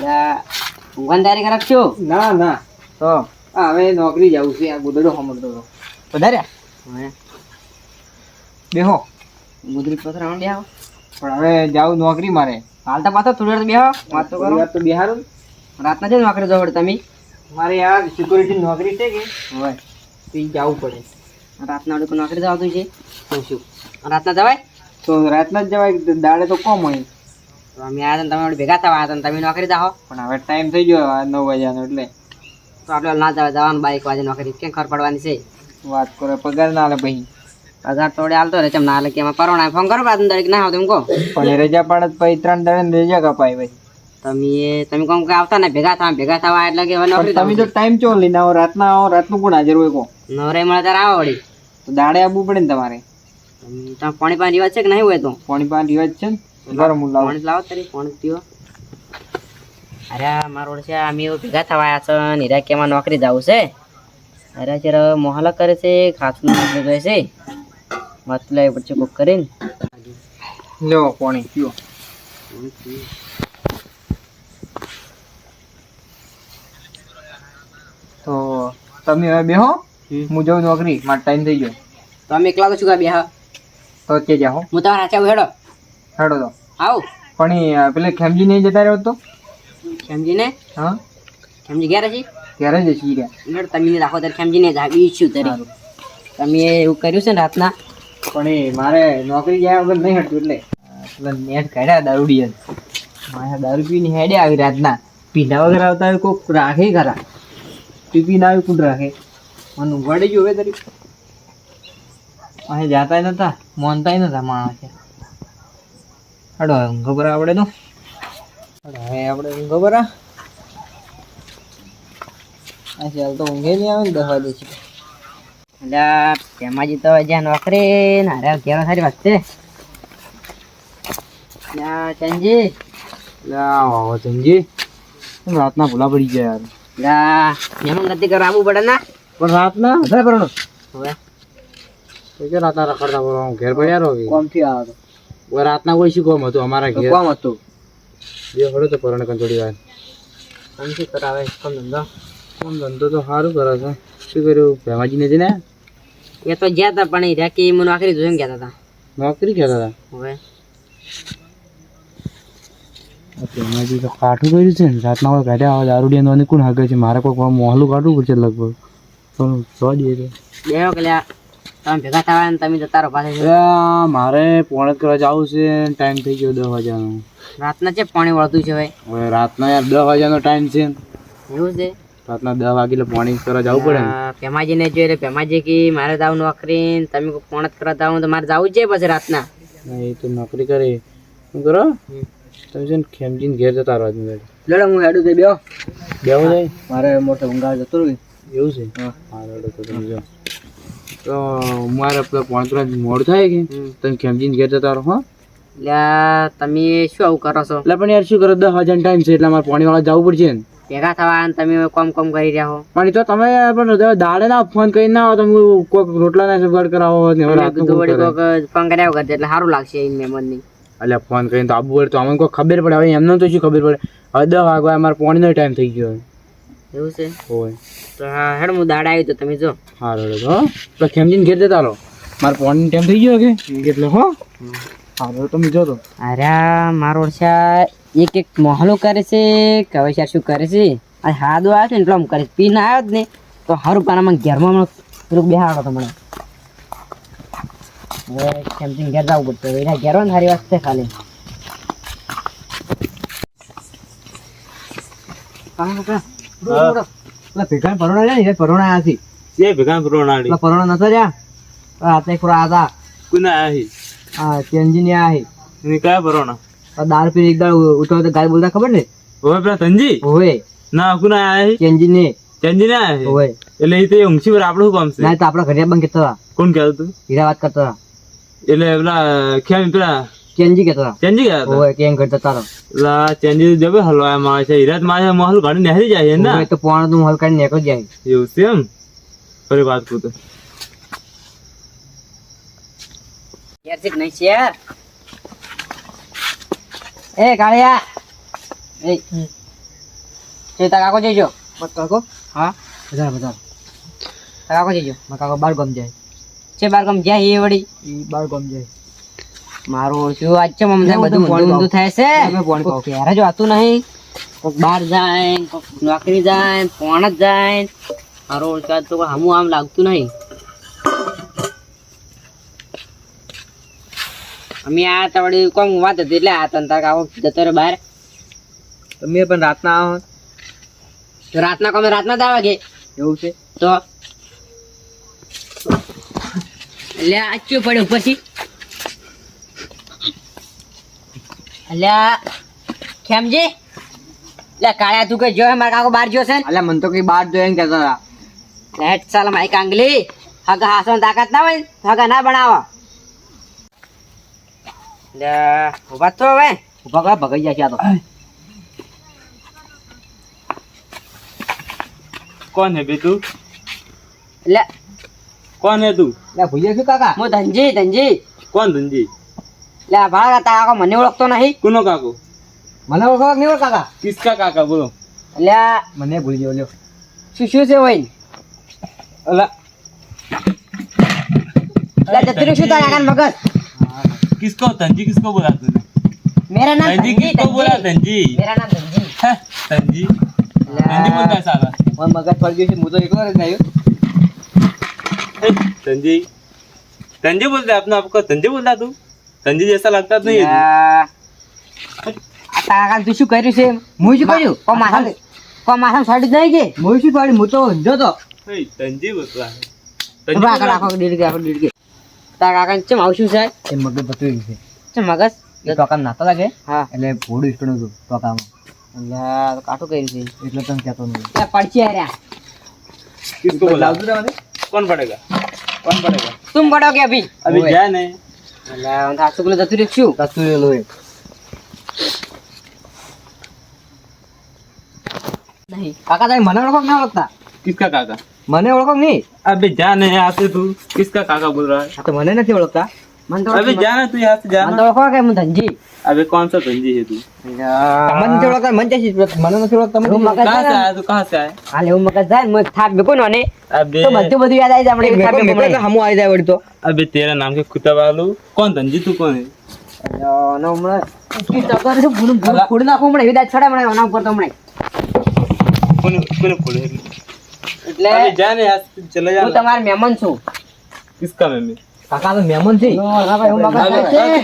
ઊંઘવાની તૈયારી કરાવ ના ના. તો? હવે નોકરી જવું છે આ ગુદડો સમજતો હતો. વધાર્યા બેહો. ગુદરી પથરા બે આવો પણ હવે જાવું નોકરી મારે. હાલ તો પાછો થોડી વાર બેહો વાત તો કરો. તો બિહારું રાતના જ નોકરી જવો તમે? મારે આ સિક્યુરિટી નોકરી છે કે? હોય. તો જવું પડે. રાતના નોકરી જવાતું છે? તો શું? રાતના જવાય? તો રાતના જ જવાય દાડે તો કોમ હોય. તો અમે આવ્યા તમે ભેગા થવા હતા તમે નોકરી જાઓ. પણ હવે ટાઈમ થઈ ગયો નવ વાગ્યાનો એટલે. તો આપણે ના જવા જવાનું બાઈક વાજે નોકરી. કેમ ખબર પડવાની છે? વાત કરો પગાર ના લે ભાઈ. પગાર થોડે હાલતો રહે ચમ ના હાલે કે એમાં પરવણા ફોન કરો પાંચ દરેક ના આવતો એમ કહો. પણ રજા પાડે પછી ત્રણ દડે રજા કપાય ભાઈ. તમે તમે કોમ કે આવતા ને ભેગા થવા ભેગા થવા એટલે કે હવે નોકરી તમે તો ટાઈમ ચો લઈને આવો રાતના આવો રાતનું કોણ હાજર હોય કો નવરે મળે ત્યારે આવો વળી. તો દાડે આવવું પડે ને તમારે. તમે તમે પાણી પાણી રિવાજ છે કે નહીં હોય તો? પાણી પાણી રિવાજ છે ને? ગરમ હું લાવું. પાણી લાવો તારી? પાણી પીવો અરે મારો ઓળશે અમે ભેગા થવા આવ્યા છે નિરા કે એમાં નોકરી જાવ છે. અરે અત્યારે મોહલા કરે છે ખાસું નોકરી કરે છે મત એ પડશે કોક કરીને. લેવો પાણી પીઓ તો તમે હવે બેહો. હું જાઉં નોકરી મારો ટાઈમ થઈ ગયો. તો અમે એકલા તો શું બેહા? તો કે જાઓ હું. તમારા હાચા હેડો. હેડો તો. આવું. પણ પેલે ખેમજી નહીં જતા રહ્યો તો? ખેમજીને? હા? ખેમજી ઘેર છે? ઘેર જ છે રહ્યા તમે રાખો ત્યારે ખેમજી ને બી શું તરી તમે એવું કર્યું છે ને રાતના? પણ એ મારે નોકરી ગયા વગર નહીં હટતું એટલે. નેટ કાઢ્યા દારૂડી મારે દારૂ પીને હેડે આવી રાતના. પીધા વગર આવતા હોય કોક રાખે ખરા. પી ના આવી કોણ રાખે. મને ઉઘાડી ગયું હવે તરી. અહીં જાતા નતા મોનતા નતા માણસે. હડો હવે આવડે તો. હવે આપણે તો ઊંઘે નહીં આવે ને દસ વાગે છે. એટલે તેમાંથી તો જ્યાં નોકરી ને હારે ઘેરો સારી વાત છે. ચંજી. આવો ચંજી. રાતના ભૂલા પડી ગયા યાર? લ્યા મહેમાન ગતિ કરવા પડે ના. પણ રાતના? વધારે પરણો હવે? રાતના રખડતા ઘેર પડ્યા રહો કોમથી રાતના કોઈ શું કોમ હતું? અમારા ઘેર. કોમ હતું. બે હળો તો પરણ કન વાત વાર. શું કરાવે? કોમ ધંધો? કોમ ધંધો તો સારું કરે છે. શું કર્યું? ભેમાજી નથી ને? એ તો ગયા હતા પણ એ રહ્યા કે મને આખરી જોઈને ગયા હતા નોકરી કહેતા હતા હવે. ભેમાજી તો કાઠું કર્યું છે ને રાતના કોઈ કાઢ્યા આવે દારૂડિયા નો કોણ હાગે છે? મારે કોઈ મોહલું કાઢવું પડશે લગભગ. તો સો દે છે બેહો કે લ્યા. તમે ભેગા થવા ને તમે જતા રહો પાસે મારે પોણે કરવા જવું છે ટાઈમ થઈ ગયો દસ વાગ્યાનો. રાતના છે પાણી વળતું છે ભાઈ? હવે રાતના યાર દસ વાગ્યાનો ટાઈમ છે એવું છે? રાતના દસ વાગે એટલે પાણી કરવા જવું પડે પેમાજીને આ જોઈ એટલે પેમાજી કે મારે જાવ નોકરી તમે પોણત કરવા જાવ તો મારે જવું છે પછી રાતના. એ તો નોકરી કરે. શું કરો? તમે છે ને ખેમજીને ઘેર જતા રહો લડો હું હેડું થઈ બેહો. બેવું જાય મારે મોટો ઊંઘાર જતો રહ્યું એવું છે? હા. રેડો તો તમે જાઓ. તો મારે પેલા પાંચરા મોડ થાય કે? તમે ખેમજીને ઘેર જતા રહો હા. એટલે તમે શું આવું કરો છો? એટલે પણ યાર શું કરો? દસ હજાર ટાઈમ છે એટલે મારે પાણી વાળા જવું પડશે ને. ભેગા થવા ને તમે કોમ કોમ કરી રહ્યા હો. પાણી તો તમે પણ દાડે ના ફોન કરી ના આવો તમે કોઈક રોટલા ના સગવડ કરાવો ને રાતનું? કોક ફોન કર્યા વગર એટલે સારું લાગશે એ મહેમાનની. એટલે ફોન કરીને તો આબુ તો અમને કોઈ ખબર પડે હવે એમને તો શું ખબર પડે? હવે દસ વાગવા અમારે પાણીનો ટાઈમ થઈ ગયો. એવું છે? હોય. તો હા હેડ હું દાડા આવી તો તમે જો. હા રેડો હો. તો ખેમજીને ઘેર જતા રહો. મારો ફોન ટાઈમ થઈ ગયો કે? એટલે હો. હા રેડો તમે જો તો. અરે મારો ઓરછા એક એક મોહલો કરે છે કે હવે શું કરે છે? આ હાદો આવ્યો છે ને એટલે આમ કરે પી પીને આવ્યો જ ને તો સારું પાનામાં ઘેરમાં પેલું બેહાડો તો મને. કેમ્પિંગ ઘેર જવું પડશે. એના ઘેર ને સારી વાત છે ખાલી. ભેગા પરોણા જાય ને પરોણા જે ભેગા પ્રોણાળી પેલા પરોણા નતા જા રાતે પૂરા હતા. કુના આહી હા ચેન્જી ને આહી ની કયા પરોણા આ દારૂ એકદમ ઉઠો તો ગાય બોલતા ખબર ને? ઓય પેલા ધનજી? ઓવે. ના કુના આહી ચેન્જી ને. ચંજી ના આહી એટલે એ તો ઊંઘી પર આપણું કામ છે. ના તો આપડા ઘરે બંધ હતા. કોણ કહેતું તું હીરા વાત કરતા એટલે પેલા ખ્યાલ પેલા ચેન્જી હતા. ચંજી ગયા હતા? ઓય કેમ કરતા જતા લા ચેન્જી જબે હલવા માં છે. હીરાતમાં મહલ ઘણી નહેરી જાય છે ને? તો પોણ તું હલ કાઢી નીકળી જાય. એવું છે એમ? ફરી વાત કરું તો ઘેર છે નહીં છે યાર એ કાળિયા. એ. તે તાર કાકો જઈજો. મત કાકો? હા. બધા બધા તાર કાકો જઈજો. મત કાકો બાર ગમ જાય. છે બાર ગમ જાય એ વળી. બાર ગમ જાય. મારું ઓળખ્યું આજ છે મમને બધું ઊંધું ઊંધું થાય છે? ઘેરે જો હતું નહીં. કોક બહાર જાય કોક નોકરી જાય ફોન જ જાય. મારો ઓળખાત તો હમું આમ લાગતું નહીં. અમે આ તવડી કોમ વાત હતી એટલે આ તન તાર આવો જતો રે બહાર. તમે પણ રાતના આવો. રાતના કોમે રાતના જ આવે કે? એવું છે? તો? એટલે આ પડ્યો ઉપરથી. અલ્યા ખેમજી લે કાળિયા તું કઈ જોયે મારા કાકો બહાર ગયો છે અલ્યા મને તો કઈ બાર જોયે ને કહેતા હતા લેટ ચાલ મારી કાંગલી હગા હાસો તાકાત ના હોય હગા ના બનાવો. લે ઊભા તો હવે. ઊભા કરા ભગાઈ જાય છે આ તો. કોણ હે બે તું લે કોણ હે તું? લે ભૂલ્યા કાકા? હું ધનજી ધનજી. કોણ ધનજી? લે ભાવ તારા કાકો મને ઓળખતો નહીં. કોનો કાકો? મને ઓળખો નહીં ઓળખ કાકા કિસકા કાકા બોલો. એટલે મને ભૂલી ગયો લ્યો. શું શું છે ભાઈ? અલા. અલા જતરી શું તારા કાન મગજ? કિસકો તંજી કિસકો બોલાતો મેરા નામ તંજી કિસકો બોલા તંજી મેરા નામ તંજી તંજી તંજી બોલતા સાલા મને મગજ પડી ગયો છે હું તો એકલો રહી ગયો તંજી તંજી બોલતા આપનો આપકો તંજી બોલતા તું? बोलता तू तंजी जैसा लगता तो नहीं है આ તારા કાકાને તું શું કર્યું છે હું શું કર્યું કો માથા કો માથા સાડી નહીં કે હું શું પાડી હું તો ઊંઝો તો तू? हैं, तंजी बोलता है तंजी ઉભા बोल કર रहा આખો દીડ કે આખો દીડ કે તારા કાકાને ચમ આવશું છે એ મગજ બતું ગયું છે ચમ મગજ એ ટોકા નાતો લાગે હા એટલે ભોડું સ્ટોન હતું ટોકામાં એટલે આ તો કાઠું કર્યું છે એટલે તને કહેતો નહીં ત્યાં પડશે રહ્યા किसको बोला લાવતું રહેવા દે. कौन पड़ेगा कौन पड़ेगा તુમ પડો કે અભી अभी ओए। એટલે આ છોકરું જતું રહેશું જતું રહેલું હોય નહીં. કાકા તમે મને ઓળખો ના ઓળખતા? કિસકા કાકા? મને ઓળખો નહીં? અબે જા ને આતે તું કિસકા કાકા બોલ રહા તો મને નથી ઓળખતા. મને તો अबे जाना तू यहाँ से મને जाना તો ઓળખો કે હું ધનજી अबे कौन सा तंजी है तू તમને નથી ઓળખતા મને ક્યાંથી ઓળખતા? મને નથી ઓળખતા મને હું નથી મગજ कहाँ से છે ને? आया तू कहाँ से आया હાલ એવું મગજ જાય ને હું થાપ મૂકું ને अबे તો બધું બધું યાદ આવી જાય આપણે થાપ મેકો- મેકો એટલે મૂકું હમું આવી જાય વળી તો अबे तेरा नाम क्या कुत्ता वालू कौन तंजी तू कौन है નો હમણાં ઉચકી ટક્કર છે, ભૂંડ- ભૂંડ- ફોડી નાખું હમણાં, એવી દાજ છોડે હમણાં, આના ઉપર તો હમણાં. कौन कौन फोड़े એટલે अबे जा नहीं यहाँ से चले હું जा તમારો મહેમાન છું किसका मैं मैं કાકા તો મહેમાન काका तो मेहमान जी।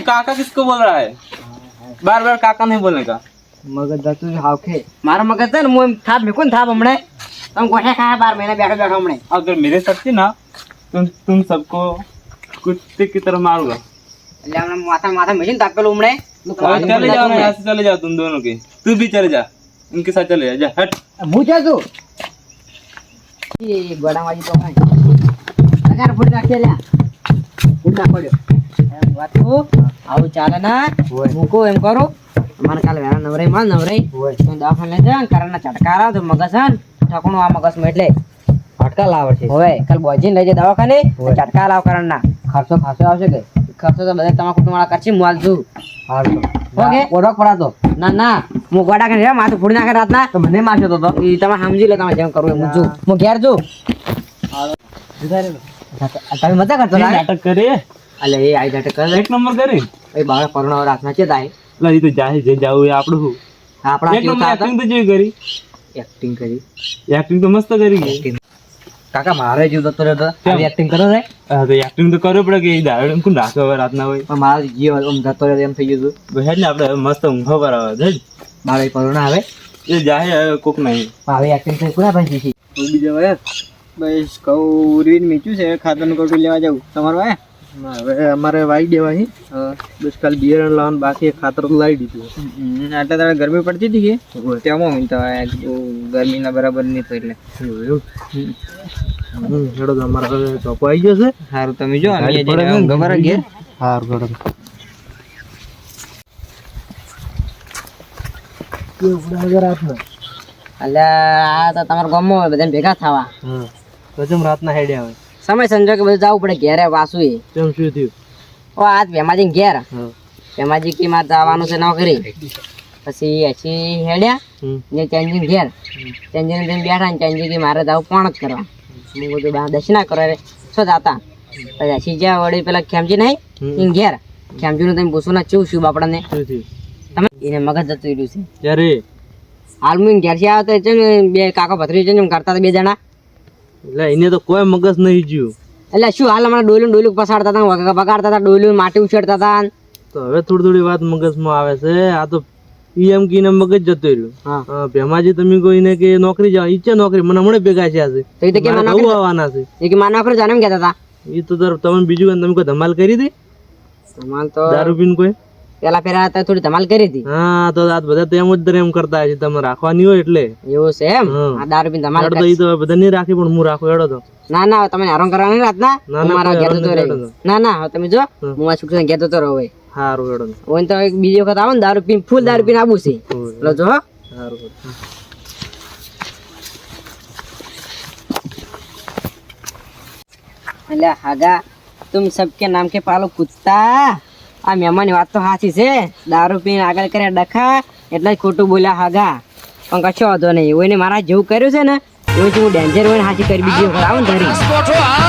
काका किसको बोल रहा है? बार बार काका नहीं बोलने का मगर दस हावखे मारा मगज था ना मुझे था बिल्कुल था हमने। तुम गोठे खाया बार मैंने बैठा बैठा हमने। अगर तो मेरे साथ थी ना तुम तुम सबको कुत्ते की तरह मारूँगा। माथा माथा मशीन ताक लो हमने। तो तो चले जाओ यहाँ से चले जाओ तुम दोनों के। तू भी चले जा इनके साथ चले जा हट। मुझे तो। ये बड़ा वाली तो है। अगर फुट रख ફૂટ પડ્યો. વાત આવું ચાલે ના. મૂકું એમ કરું. અમારે કાલે વેરા નવરાઈ માં નવરાઈ. દવાખાને લઈ જાય કારણ ચટકાર તો મગજ હા ઠકણું આ મગજમાં એટલે. ફટકા લાવે છે હવે કાલ બોજીને લઈ જાય દવાખાને. ચટકા ચટકાર આવ કારણ ના ખર્ચો ખાસો આવશે કે? ખર્ચો તો બધા તમારા કુટુંબ વાળા કરશે હાલ છું. હારું. ઓકે. ઓળખ પડાતો ના ના. હું ગોડા કરીને માથું ફૂડી નાખે રાતના. તો મને મારશે તો તમે સમજી લો તમે જેમ કરવું એમ હું છું. હું ઘેર છું. કાકા મારે જીવ જતો રહ્યો એક્ટિંગ કરો એક્ટિંગ તો કરવો પડે કે રાતના હોય? પણ મારો જીવ જતો રહ્યો એમ થઈ ગયું ને આપણે મસ્ત ઊંઘો પર આવે છે મારો આવે. એ જાહે કોક નહીં. હવે એક્ટિંગ થઈ પૂરા ભાઈ બીજા ભાઈ બસ કહું ઉરવીને મીચું છે ખાતરનું કોટું લેવા જાઉં. તમારું હે? હવે અમારે વાઈ દેવા છે બસ કાલ બિયારણ લાવવાનું બાકી ખાતર તો લાવી દીધું આટલા તારે ગરમી પડતી હતી કે? તેમાં મીનતા ગરમીના બરાબર નહીં થઈ એટલે હેડો તો અમારે હવે ચોપો આવી ગયો છે. સારું તમે જો ગભરા ઘેર. સારું હેડો. એટલે આ તો તમારા ગામમાં હોય બધાને ભેગા થવા. પછી રાતના હેડે આવે. સમય સંજોગે બધું જવું પડે ઘેરે વાસુ એ. કેમ શું થયું? ઓ આજ ભેમાજી ઘેર. ભેમાજી કી મારે જવાનું છે નોકરી. પછી હસી હેડ્યા. ને ચેન્જિંગ ઘેર. ચેન્જિંગ જઈને બેઠા ને ચેન્જિંગ કે મારે જાવ પણ જ કરવા. હું બધું બા દર્શના કરો રે શું જાતા? પછી હસી જ્યાં વળી પેલા ખેમજી નહીં ઘેર. ખેમજીનું તમે પૂછો ના ચેવું શું બાપડાને તમે? એને મગજ જતું રહ્યું છે. હાલ હું ઘેર છે ને બે કાકા ભત્રી છે ને કરતા બે જણા. એટલે એને તો કોઈ મગજ નહીં જ્યું. એટલે શું હાલ હમણાં ડોલું ડોલું પસાડતા હતા બગાડતા હતા ડોલું માટી ઉછેડતા હતા તો હવે થોડી થોડી વાત મગજમાં આવે છે. આ તો ઈએમ કીને મગજ જતો રહ્યું. ભેમાજી તમે કોઈને કે નોકરી જાવ ઈચ્છે નોકરી? મને હમણાં ભેગા છે. આજે તો કે માનો ઘઉં આવવાના છે. એ કે મારા નોકરી જાણે એમ કહેતા હતા? એ તો તમે બીજું તમે કોઈ ધમાલ કરી હતી ધમાલ તો દારૂ પીને કોઈ? પેલા પેલા હતા થોડી ધમાલ કરી હતી. હા તો આ બધા તો એમ જ એમ કરતા છે તમે રાખવાની હોય એટલે. એવું છે એમ? આ દારૂ પીને ધમાલ કરી. તો બધા નહીં રાખી પણ હું રાખું એડો તો. ના ના તમે આરામ કરવાની રાત ના ના, મારા ઘેર તો રહી. ના ના તમે જો હું. આ છોકરા ઘેર તો રહો ભાઈ સારું એડો ઓન તો એક બીજી વખત આવો ને દારૂ પીને ફૂલ દારૂ પીને આવું છે. લો જો. સારું એટલે હાગા તુમ સબકે નામ કે પાલો કૂદતા આ મહેમાનની વાત તો સાચી છે. દારૂ પીને આગળ કર્યા ડખા, એટલે જ ખોટું બોલ્યા હાગા. પણ કશો વાંધો નહીં. એને મારા જેવું કર્યું છે ને, એવું જ હું ડેન્જર હોય ને સાચી કરી બીજી આવું ધરી